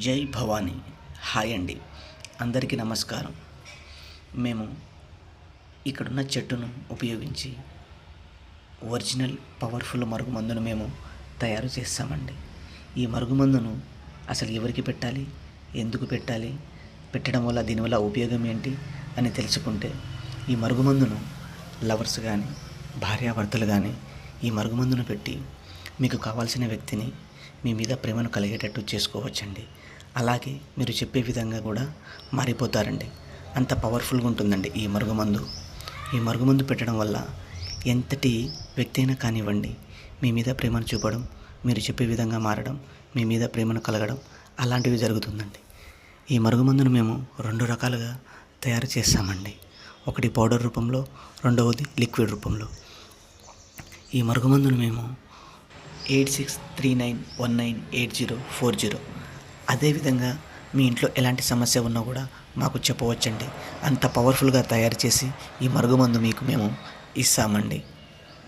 జై భవానీ. హాయ్ అండి. అందరికీ నమస్కారం. మేము ఇక్కడున్న చెట్టును ఉపయోగించి ఒరిజినల్ పవర్ఫుల్ మరుగుమందును మేము తయారు చేస్తామండి. ఈ మరుగుమందును అసలు ఎవరికి పెట్టాలి? ఎందుకు పెట్టాలి? పెట్టడం వల్ల దీనివల్ల ఉపయోగం ఏంటి అని తెలుసుకుంటే ఈ మరుగుమందును లవర్స్ కానీ భార్యాభర్తలు కానీ ఈ మరుగుమందును పెట్టి మీకు కావాల్సిన వ్యక్తిని మీ మీద ప్రేమను కలిగేటట్టు చేసుకోవచ్చండి. అలాగే మీరు చెప్పే విధంగా కూడా మారిపోతారండి. అంత పవర్ఫుల్గా ఉంటుందండి ఈ మరుగుమందు. ఈ మరుగుమందు పెట్టడం వల్ల ఎంతటి వ్యక్తి అయినా కానివ్వండి మీ మీద ప్రేమను చూపడం మీరు చెప్పే విధంగా మారడం మీ మీద ప్రేమను కలగడం అలాంటివి జరుగుతుందండి. ఈ మరుగుమందును మేము రెండు రకాలుగా తయారు చేస్తామండి. ఒకటి పౌడర్ రూపంలో రెండవది లిక్విడ్ రూపంలో. ఈ మరుగుమందును మేము eight six three nine one nine eight zero four zero. అదేవిధంగా మీ ఇంట్లో ఎలాంటి సమస్య ఉన్నా కూడా మాకు చెప్పవచ్చండి. అంత పవర్ఫుల్గా తయారు చేసి ఈ మరుగుమందు మీకు మేము ఇస్తామండి.